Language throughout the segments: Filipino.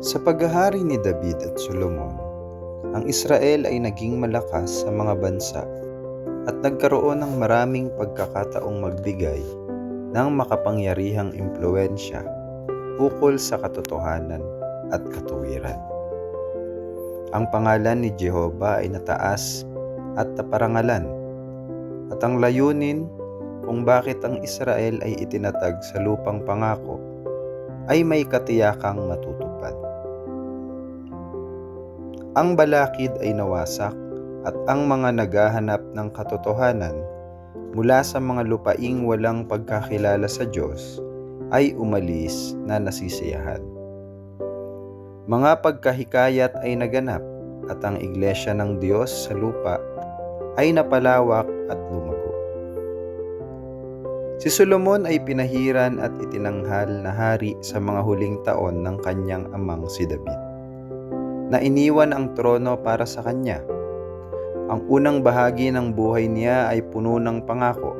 Sa paghahari ni David at Solomon, ang Israel ay naging malakas sa mga bansa at nagkaroon ng maraming pagkakataong magbigay ng makapangyarihang impluensya ukol sa katotohanan at katuwiran. Ang pangalan ni Jehova ay nataas at naparangalan at ang layunin kung bakit ang Israel ay itinatag sa lupang pangako ay may katiyakang matutupad. Ang balakid ay nawasak at ang mga naghahanap ng katotohanan mula sa mga lupaing walang pagkakilala sa Diyos ay umalis na nasisiyahan. Mga pagkahikayat ay naganap at ang iglesia ng Diyos sa lupa ay napalawak at lumago. Si Solomon ay pinahiran at itinanghal na hari sa mga huling taon ng kanyang amang si David, na iniwan ang trono para sa kanya. Ang unang bahagi ng buhay niya ay puno ng pangako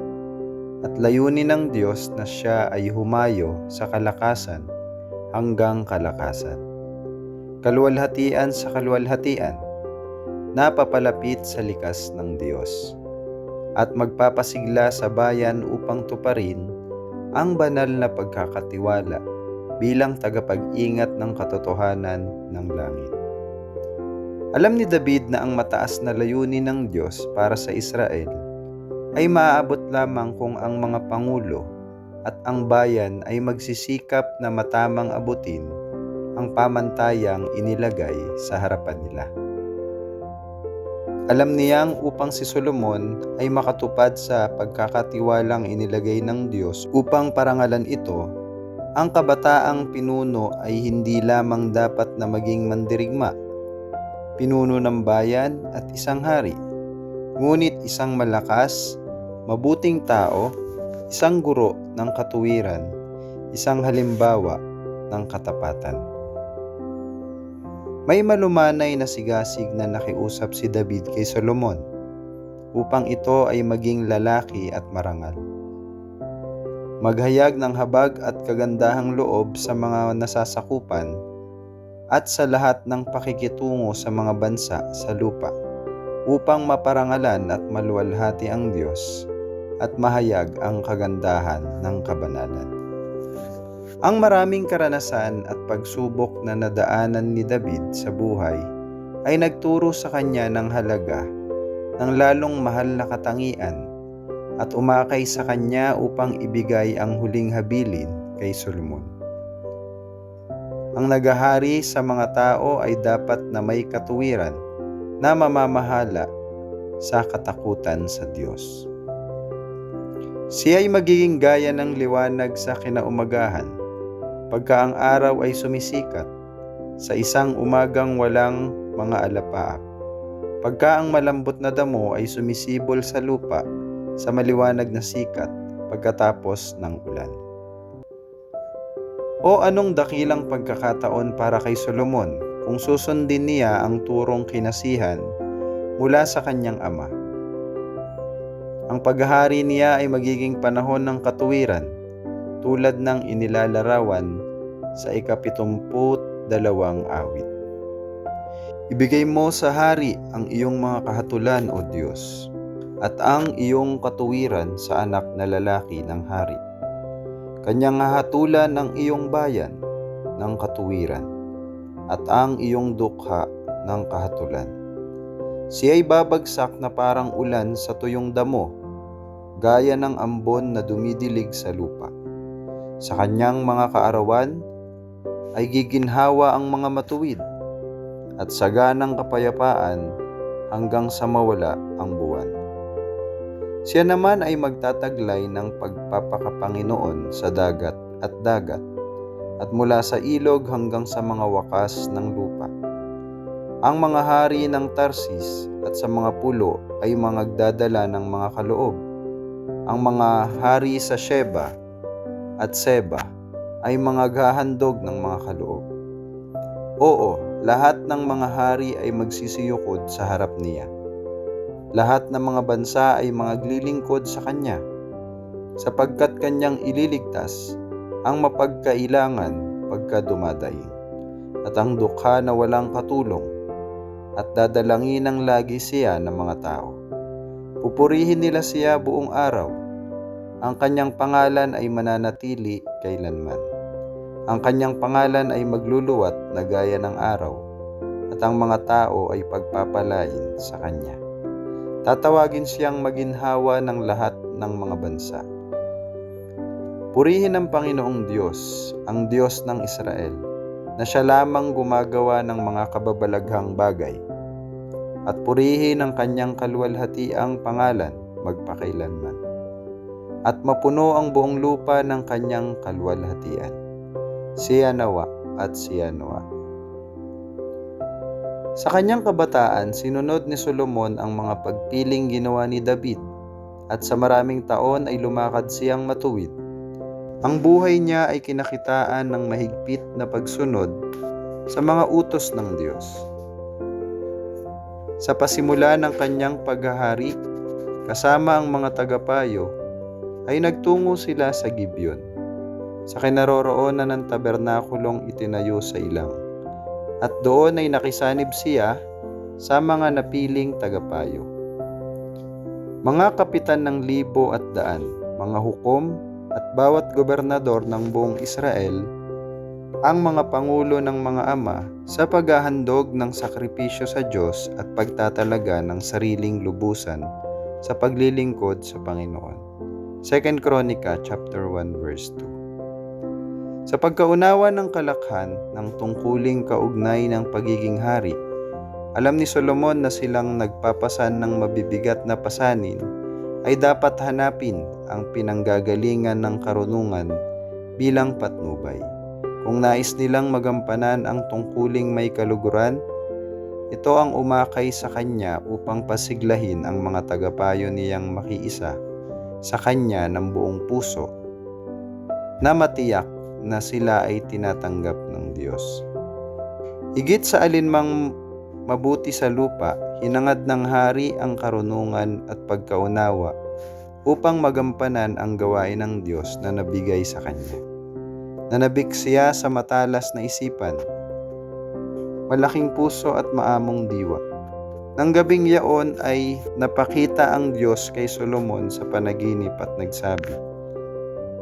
at layunin ng Diyos na siya ay humayo sa kalakasan hanggang kalakasan. Kaluwalhatian sa kaluwalhatian, napapalapit sa likas ng Diyos at magpapasigla sa bayan upang tuparin ang banal na pagkakatiwala bilang tagapag-ingat ng katotohanan ng langit. Alam ni David na ang mataas na layunin ng Diyos para sa Israel ay maaabot lamang kung ang mga pangulo at ang bayan ay magsisikap na matamang abutin ang pamantayang inilagay sa harapan nila. Alam niyang upang si Solomon ay makatupad sa pagkakatiwalang inilagay ng Diyos upang parangalan ito, ang kabataang pinuno ay hindi lamang dapat na maging mandirigma, pinuno ng bayan at isang hari, ngunit isang malakas, mabuting tao, isang guro ng katuwiran, isang halimbawa ng katapatan. May malumanay na sigasig na nakiusap si David kay Solomon upang ito ay maging lalaki at marangal. Maghayag ng habag at kagandahang loob sa mga nasasakupan at sa lahat ng pakikitungo sa mga bansa sa lupa upang maparangalan at maluwalhati ang Diyos at mahayag ang kagandahan ng kabanalan. Ang maraming karanasan at pagsubok na nadaanan ni David sa buhay ay nagturo sa kanya ng halaga ng lalong mahal na katangian at umakay sa kanya upang ibigay ang huling habilin kay Solomon. Ang nagahari sa mga tao ay dapat na may katuwiran na mamamahala sa katakutan sa Diyos. Siya ay magiging gaya ng liwanag sa kinaumagahan pagka ang araw ay sumisikat sa isang umagang walang mga alapaap. Pagka ang malambot na damo ay sumisibol sa lupa sa maliwanag na sikat pagkatapos ng ulan. O anong dakilang pagkakataon para kay Solomon kung susundin niya ang turong kinasihan mula sa kanyang ama. Ang paghahari niya ay magiging panahon ng katuwiran tulad ng inilalarawan sa ikapitumput dalawang awit. Ibigay mo sa hari ang iyong mga kahatulan, O Diyos, at ang iyong katuwiran sa anak na lalaki ng hari. Kanyang hahatulan ang iyong bayan ng katuwiran, at ang iyong dukha ng kahatulan. Siya'y babagsak na parang ulan sa tuyong damo, gaya ng ambon na dumidilig sa lupa. Sa kanyang mga kaarawan ay giginhawa ang mga matuwid at saganang kapayapaan hanggang sa mawala ang buwan. Siya naman ay magtataglay ng pagpapakapanginoon sa dagat at dagat at mula sa ilog hanggang sa mga wakas ng lupa. Ang mga hari ng Tarsis at sa mga pulo ay mga magdadala ng mga kaloob. Ang mga hari sa Sheba at Seba ay mga gahandog ng mga kaloob. Oo, lahat ng mga hari ay magsisiyukod sa harap niya. Lahat ng mga bansa ay mga glilingkod sa kanya, sapagkat kanyang ililigtas ang mapagkailangan pagka dumadaing. at ang dukha na walang katulong at dadalangin ng lagi siya ng mga tao. Pupurihin nila siya buong araw. Ang kanyang pangalan ay mananatili kailanman. Ang kanyang pangalan ay magluluwat na gaya ng araw at ang mga tao ay pagpapalain sa kanya. Tatawagin siyang maginhawa ng lahat ng mga bansa. Purihin ang Panginoong Diyos, ang Diyos ng Israel, na siya lamang gumagawa ng mga kababalaghang bagay. At purihin ang kanyang kaluwalhatiang pangalan magpakailanman. At mapuno ang buong lupa ng kanyang kaluwalhatian. Siya nawa at siya nawa. Sa kanyang kabataan, sinunod ni Solomon ang mga pagpiling ginawa ni David at sa maraming taon ay lumakad siyang matuwid. Ang buhay niya ay kinakitaan ng mahigpit na pagsunod sa mga utos ng Diyos. Sa pasimula ng kanyang paghahari, kasama ang mga tagapayo, ay nagtungo sila sa Gibeon, sa kinaroroonan ng tabernakulong itinayo sa ilang at doon ay nakisanib siya sa mga napiling tagapayo. Mga kapitan ng libo at daan, mga hukom at bawat gobernador ng buong Israel, ang mga pangulo ng mga ama sa paghahandog ng sakripisyo sa Diyos at pagtatalaga ng sariling lubusan sa paglilingkod sa Panginoon. 2 Chronica chapter 1 verse 2. Sa pagkaunawa ng kalakhan ng tungkuling kaugnay ng pagiging hari, alam ni Solomon na silang nagpapasan ng mabibigat na pasanin ay dapat hanapin ang pinanggagalingan ng karunungan bilang patnubay. Kung nais nilang magampanan ang tungkuling may kaluguran, ito ang umakay sa kanya upang pasiglahin ang mga tagapayo niyang makiisa sa kanya ng buong puso na matiyak na sila ay tinatanggap ng Diyos. Higit sa alinmang mabuti sa lupa, hinangad ng hari ang karunungan at pagkaunawa upang magampanan ang gawain ng Diyos na nabigay sa kanya. Nanabik siya sa matalas na isipan, malaking puso at maamong diwa. Nang gabing yaon ay napakita ang Diyos kay Solomon sa panaginip at nagsabi,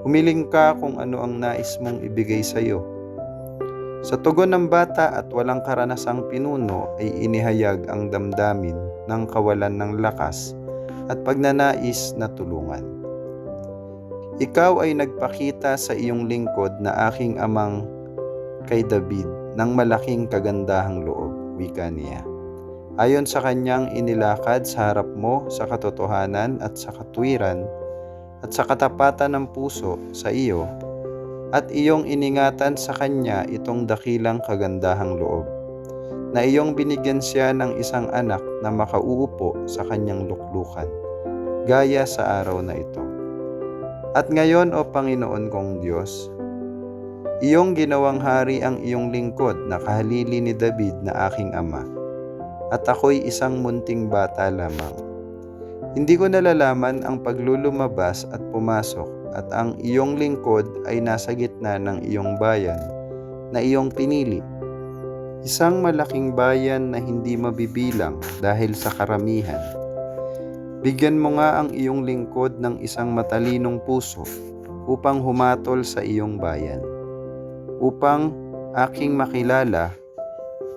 Humiling ka kung ano ang nais mong ibigay sa iyo. Sa tugon ng bata at walang karanasang pinuno ay inihayag ang damdamin ng kawalan ng lakas at pagnanais na tulungan. Ikaw ay nagpakita sa iyong lingkod na aking amang kay David ng malaking kagandahang loob, wika niya. Ayon sa kanyang inilakad sa harap mo sa katotohanan at sa katwiran, at sa katapatan ng puso sa iyo at iyong iningatan sa kanya itong dakilang kagandahang loob na iyong binigyan siya ng isang anak na makauupo sa kanyang luklukan gaya sa araw na ito. At ngayon o Panginoon kong Diyos, iyong ginawang hari ang iyong lingkod na kahalili ni David na aking ama at ako'y isang munting bata lamang. Hindi ko nalalaman ang paglulumabas at pumasok at ang iyong lingkod ay nasa gitna ng iyong bayan na iyong pinili. Isang malaking bayan na hindi mabibilang dahil sa karamihan. Bigyan mo nga ang iyong lingkod ng isang matalinong puso upang humatol sa iyong bayan. Upang aking makilala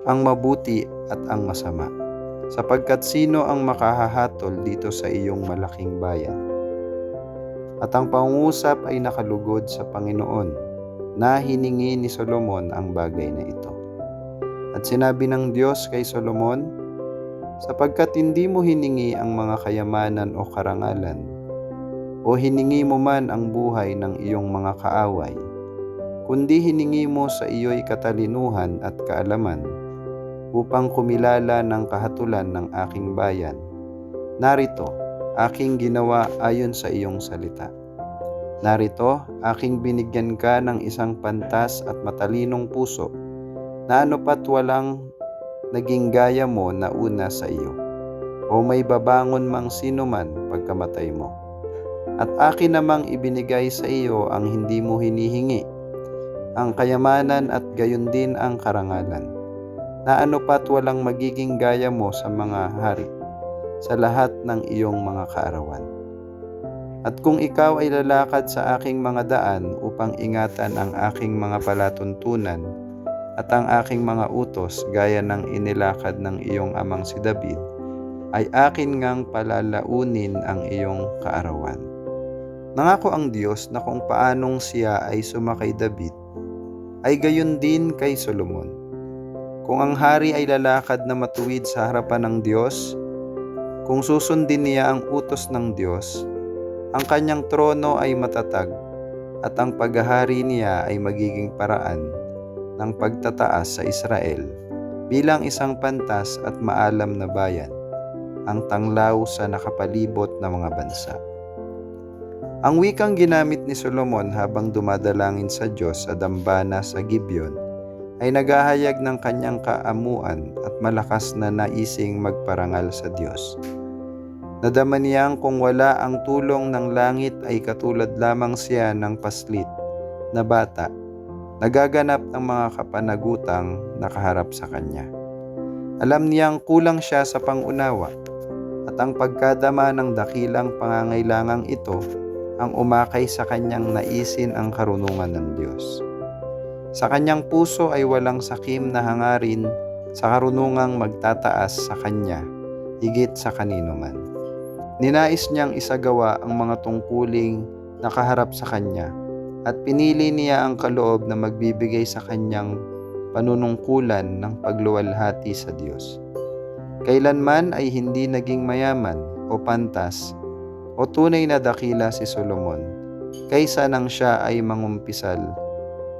ang mabuti at ang masama sapagkat sino ang makahahatol dito sa iyong malaking bayan. At ang pangungusap ay nakalugod sa Panginoon na hiningi ni Solomon ang bagay na ito. At sinabi ng Diyos kay Solomon, sapagkat hindi mo hiningi ang mga kayamanan o karangalan, o hiningi mo man ang buhay ng iyong mga kaaway, kundi hiningi mo sa iyo'y katalinuhan at kaalaman, upang kumilala ng kahatulan ng aking bayan. Narito, aking ginawa ayon sa iyong salita. Narito, aking binigyan ka ng isang pantas at matalinong puso na ano pat walang naging gaya mo na una sa iyo o may babangon mang sino man pagkamatay mo. At akin namang ibinigay sa iyo ang hindi mo hinihingi ang kayamanan at gayon din ang karangalan. Na ano pat walang magiging gaya mo sa mga hari, sa lahat ng iyong mga kaarawan. At kung ikaw ay lalakad sa aking mga daan upang ingatan ang aking mga palatuntunan at ang aking mga utos gaya ng inilakad ng iyong amang si David, ay akin ngang palalaunin ang iyong kaarawan. Nangako ang Diyos na kung paanong siya ay sumakay David, ay gayon din kay Solomon. Kung ang hari ay lalakad na matuwid sa harapan ng Diyos, kung susundin niya ang utos ng Diyos, ang kanyang trono ay matatag at ang paghahari niya ay magiging paraan ng pagtataas sa Israel bilang isang pantas at maalam na bayan, ang tanglaw sa nakapalibot na mga bansa. Ang wikang ginamit ni Solomon habang dumadalangin sa Diyos sa dambana sa Gibeon ay naghahayag ng kanyang kaamuan at malakas na naising magparangal sa Diyos. Nadama niyang kung wala ang tulong ng langit ay katulad lamang siya ng paslit na bata, nagaganap ng mga kapanagutang nakaharap sa kanya. Alam niyang kulang siya sa pangunawa at ang pagkadama ng dakilang pangangailangang ito ang umakay sa kanyang naisin ang karunungan ng Diyos. Sa kanyang puso ay walang sakim na hangarin sa karunungang magtataas sa kanya, higit sa kanino man. Ninais niyang isagawa ang mga tungkuling nakaharap sa kanya at pinili niya ang kaloob na magbibigay sa kanyang panunungkulan ng pagluwalhati sa Diyos. Kailanman ay hindi naging mayaman o pantas o tunay na dakila si Solomon kaysa nang siya ay mangumpisal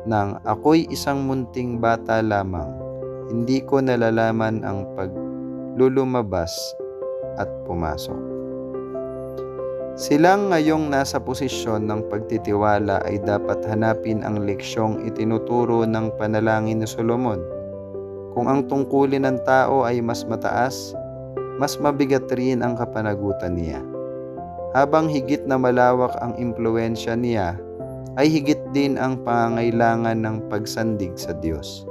nang ako'y isang munting bata lamang, hindi ko nalalaman ang paglulumabas at pumasok. Silang ngayong nasa posisyon ng pagtitiwala ay dapat hanapin ang leksyong itinuturo ng panalangin ni Solomon. Kung ang tungkulin ng tao ay mas mataas, mas mabigat rin ang kapanagutan niya. Habang higit na malawak ang impluensya niya ay higit din ang pangangailangan ng pagsandig sa Diyos.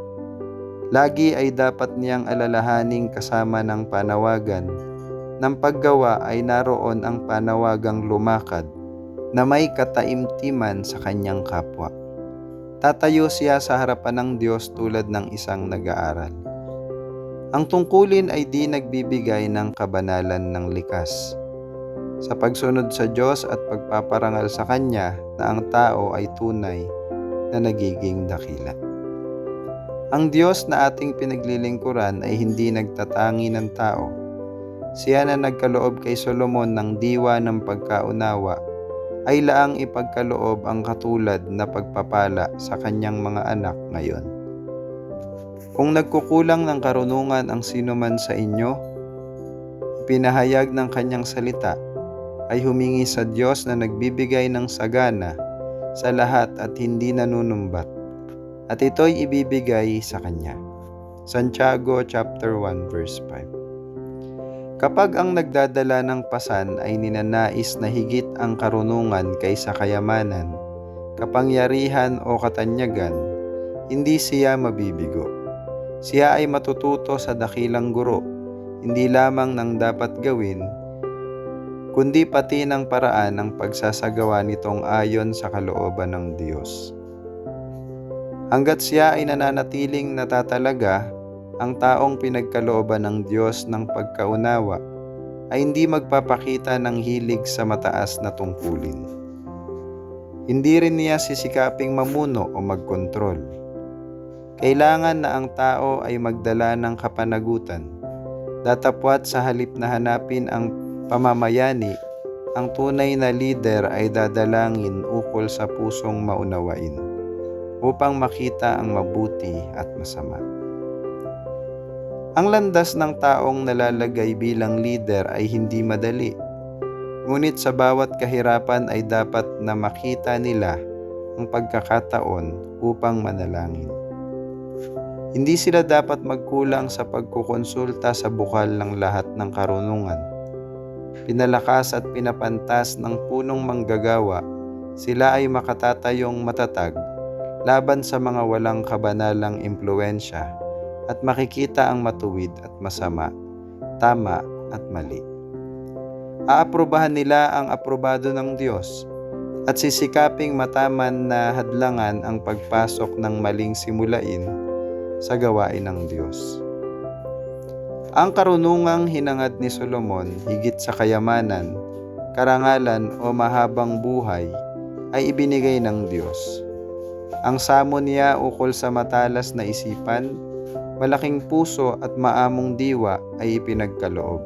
Lagi ay dapat niyang alalahaning kasama ng panawagan ng paggawa ay naroon ang panawagang lumakad na may kataimtiman sa kanyang kapwa. Tatayo siya sa harapan ng Diyos tulad ng isang nag-aaral. Ang tungkulin ay di nagbibigay ng kabanalan ng likas sa pagsunod sa Diyos at pagpaparangal sa Kanya na ang tao ay tunay na nagiging dakila. Ang Diyos na ating pinaglilingkuran ay hindi nagtatangi ng tao. Siya na nagkaloob kay Solomon ng diwa ng pagkaunawa ay laang ipagkaloob ang katulad na pagpapala sa kanyang mga anak ngayon. Kung nagkukulang ng karunungan ang sino man sa inyo, pinahayag ng kanyang salita ay humingi sa Diyos na nagbibigay ng sagana sa lahat at hindi nanunumbat. At ito'y ibibigay sa Kanya. Santiago chapter 1 verse 5 Kapag ang nagdadala ng pasan ay ninanais na higit ang karunungan kaysa kayamanan, kapangyarihan o katanyagan, hindi siya mabibigo. Siya ay matututo sa dakilang guro, hindi lamang ng dapat gawin, kundi pati ng paraan ng pagsasagawa nitong ayon sa kalooban ng Diyos. Hanggat siya ay nananatiling natatalaga, ang taong pinagkalooban ng Diyos ng pagkaunawa ay hindi magpapakita ng hilig sa mataas na tungkulin. Hindi rin niya sisikaping mamuno o magkontrol. Kailangan na ang tao ay magdala ng kapanagutan, datapwat sa halip na hanapin ang pamamayani, ang tunay na leader ay dadalangin ukol sa pusong maunawain upang makita ang mabuti at masama. Ang landas ng taong nalalagay bilang leader ay hindi madali. Ngunit sa bawat kahirapan ay dapat na makita nila ang pagkakataon upang manalangin. Hindi sila dapat magkulang sa pagkukonsulta sa bukal ng lahat ng karunungan pinalakas at pinapantas ng punong manggagawa, sila ay makatatayong matatag laban sa mga walang kabanalang impluensya at makikita ang matuwid at masama, tama at mali. Aaprubahan nila ang aprobado ng Diyos at sisikaping mataman na hadlangan ang pagpasok ng maling simulain sa gawain ng Diyos. Ang karunungang hinangad ni Solomon higit sa kayamanan, karangalan o mahabang buhay ay ibinigay ng Diyos. Ang samo niya ukol sa matalas na isipan, malaking puso at maamong diwa ay ipinagkaloob.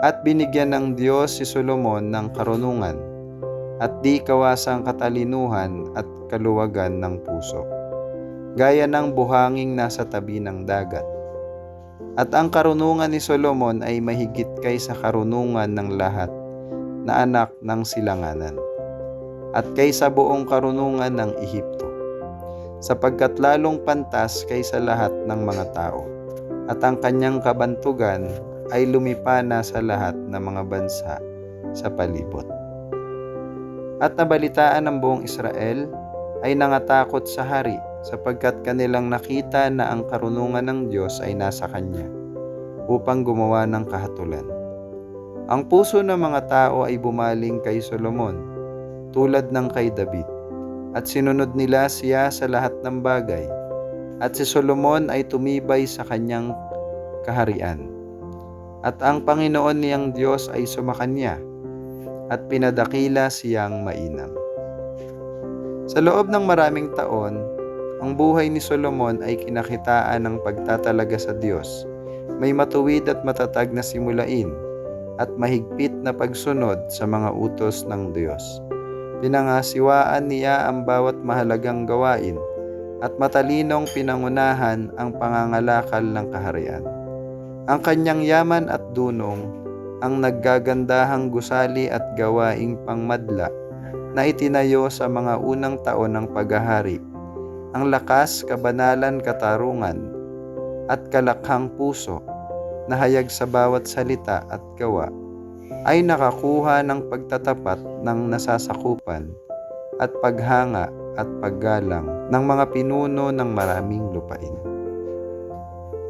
At binigyan ng Diyos si Solomon ng karunungan at di kawasang katalinuhan at kaluwagan ng puso, gaya ng buhanging nasa tabi ng dagat. At ang karunungan ni Solomon ay mahigit kaysa karunungan ng lahat na anak ng silanganan, at kaysa buong karunungan ng Ehipto, sapagkat lalong pantas kaysa lahat ng mga tao, at ang kanyang kabantugan ay lumipana sa lahat ng mga bansa sa palibot. At nabalitaan ng buong Israel ay nangatakot sa hari sapagkat kanilang nakita na ang karunungan ng Diyos ay nasa kanya upang gumawa ng kahatulan. Ang puso ng mga tao ay bumaling kay Solomon tulad ng kay David at sinunod nila siya sa lahat ng bagay at si Solomon ay tumibay sa kanyang kaharian. At ang Panginoon niyang Diyos ay sumakanya at pinadakila siyang mainam. Sa loob ng maraming taon, ang buhay ni Solomon ay kinakitaan ng pagtatalaga sa Diyos. May matuwid at matatag na simulain at mahigpit na pagsunod sa mga utos ng Diyos. Pinangasiwaan niya ang bawat mahalagang gawain at matalinong pinangunahan ang pangangalakal ng kaharian. Ang kanyang yaman at dunong ang naggagandahang gusali at gawaing pangmadla na itinayo sa mga unang taon ng paghahari. Ang lakas, kabanalan, katarungan at kalakhang puso na hayag sa bawat salita at gawa ay nakakuha ng pagtatapat ng nasasakupan at paghanga at paggalang ng mga pinuno ng maraming lupain.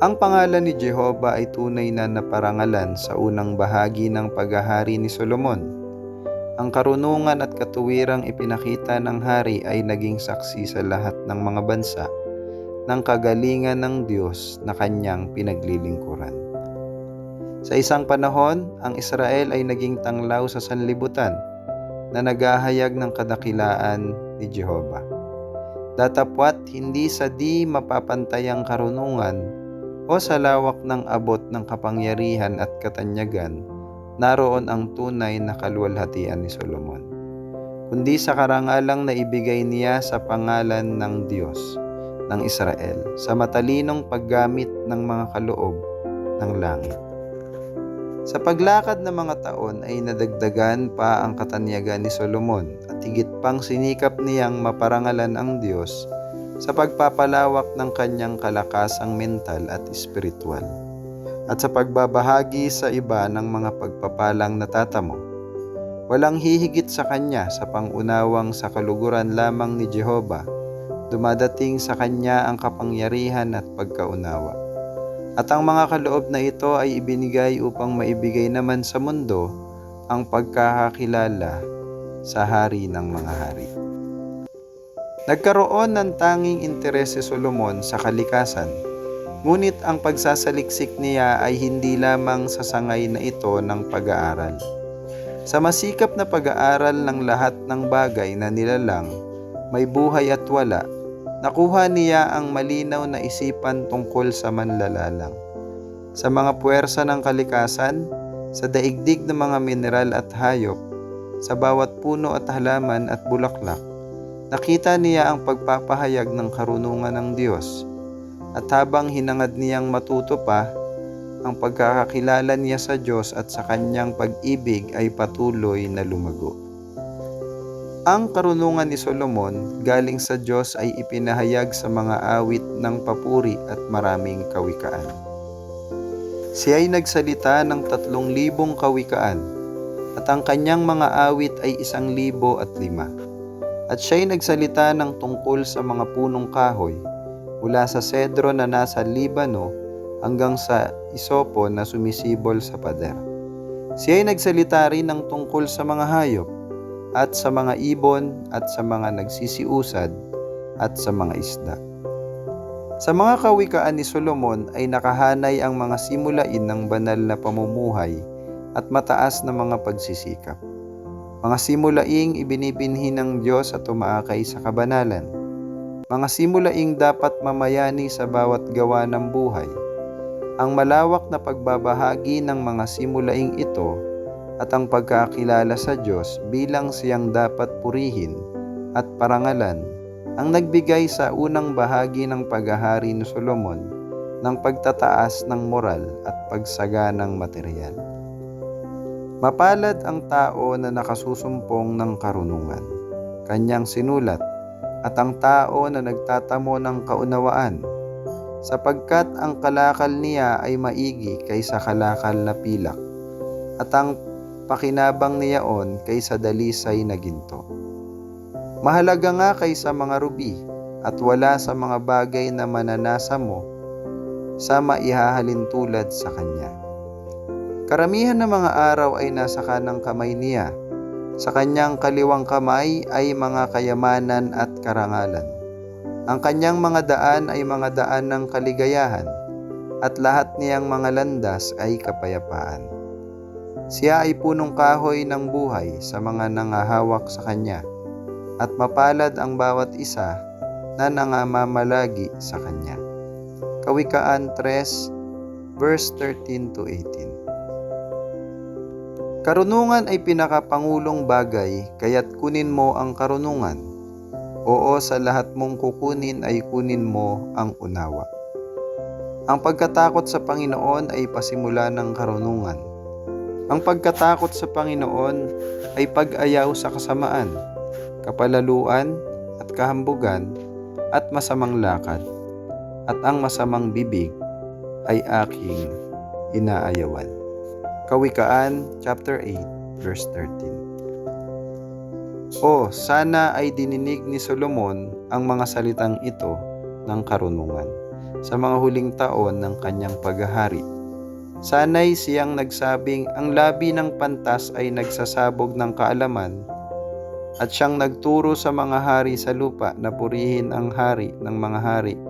Ang pangalan ni Jehova ay tunay na naparangalan sa unang bahagi ng paghahari ni Solomon. Ang karunungan at katuwirang ipinakita ng hari ay naging saksi sa lahat ng mga bansa ng kagalingan ng Diyos na kanyang pinaglilingkuran. Sa isang panahon, ang Israel ay naging tanglaw sa sanlibutan na naghahayag ng kadakilaan ni Jehova. Datapwat hindi sa di mapapantayang karunungan o sa lawak ng abot ng kapangyarihan at katanyagan, naroon ang tunay na kaluwalhatian ni Solomon. Kundi sa karangalang na ibigay niya sa pangalan ng Diyos ng Israel sa matalinong paggamit ng mga kaloob ng langit. Sa paglakad ng mga taon ay nadagdagan pa ang katanyagan ni Solomon at higit pang sinikap niyang maparangalan ang Diyos sa pagpapalawak ng kanyang kalakasang mental at espiritual at sa pagbabahagi sa iba ng mga pagpapalang natatamo. Walang hihigit sa kanya sa pangunawang sa kaluguran lamang ni Jehova, dumadating sa kanya ang kapangyarihan at pagkaunawa. At ang mga kaloob na ito ay ibinigay upang maibigay naman sa mundo ang pagkakakilala sa hari ng mga hari. Nagkaroon ng tanging interes si Solomon sa kalikasan, ngunit ang pagsasaliksik niya ay hindi lamang sa sangay na ito ng pag-aaral. Sa masikap na pag-aaral ng lahat ng bagay na nilalang, may buhay at wala, nakuha niya ang malinaw na isipan tungkol sa manlalalang. Sa mga puwersa ng kalikasan, sa daigdig ng mga mineral at hayop, sa bawat puno at halaman at bulaklak, nakita niya ang pagpapahayag ng karunungan ng Diyos. At habang hinangad niyang matuto pa, ang pagkakakilala niya sa Diyos at sa kanyang pag-ibig ay patuloy na lumago. Ang karunungan ni Solomon galing sa Diyos ay ipinahayag sa mga awit ng papuri at maraming kawikaan. Siya ay nagsalita ng tatlong libong kawikaan at ang kanyang mga awit ay isang libo at lima. At siya'y nagsalita ng tungkol sa mga punong kahoy mula sa sedro na nasa Libano hanggang sa isopo na sumisibol sa pader. Siya'y nagsalita rin ng tungkol sa mga hayop at sa mga ibon at sa mga nagsisiusad at sa mga isda. Sa mga kawikaan ni Solomon ay nakahanay ang mga simulain ng banal na pamumuhay at mataas na mga pagsisikap. Mga simulaing ibinibinhi ng Diyos at umaakay sa kabanalan. Mga simulaing dapat mamayani sa bawat gawa ng buhay. Ang malawak na pagbabahagi ng mga simulaing ito at ang pagkakilala sa Diyos bilang siyang dapat purihin at parangalan ang nagbigay sa unang bahagi ng paghahari ni Solomon ng pagtataas ng moral at pagsaganang material. Mapalad ang tao na nakasusumpong ng karunungan, kanyang sinulat, at ang tao na nagtatamo ng kaunawaan, sapagkat ang kalakal niya ay maigi kaysa kalakal na pilak, at ang pakinabang niyaon kaysa dalisay na ginto. Mahalaga nga kaysa mga rubi at wala sa mga bagay na mananasa mo sa maihahalin tulad sa kanya. Karamihan ng mga araw ay nasa kanang kamay niya. Sa kanyang kaliwang kamay ay mga kayamanan at karangalan. Ang kanyang mga daan ay mga daan ng kaligayahan at lahat niyang mga landas ay kapayapaan. Siya ay punong kahoy ng buhay sa mga nangahawak sa kanya at mapalad ang bawat isa na nangamamalagi sa kanya. Kawikaan 3 verse 13 to 18. Karunungan ay pinakapangulong bagay, kaya't kunin mo ang karunungan. Oo, sa lahat mong kukunin ay kunin mo ang unawa. Ang pagkatakot sa Panginoon ay pasimula ng karunungan. Ang pagkatakot sa Panginoon ay pag-ayaw sa kasamaan, kapalaluan at kahambugan at masamang lakad. At ang masamang bibig ay aking inaayawan. Kawikaan chapter 8 verse 13. O sana ay dininig ni Solomon ang mga salitang ito ng karunungan sa mga huling taon ng kanyang paghahari. Sana'y siyang nagsabing ang labi ng pantas ay nagsasabog ng kaalaman at siyang nagturo sa mga hari sa lupa na purihin ang hari ng mga hari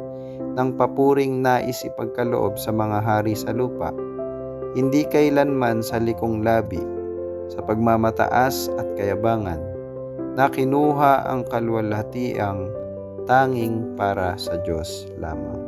ng papuring nais ipagkaloob sa mga hari sa lupa hindi kailanman sa likong labi, sa pagmamataas at kayabangan, na kinuha ang kalwalhatiang tanging para sa Diyos lamang.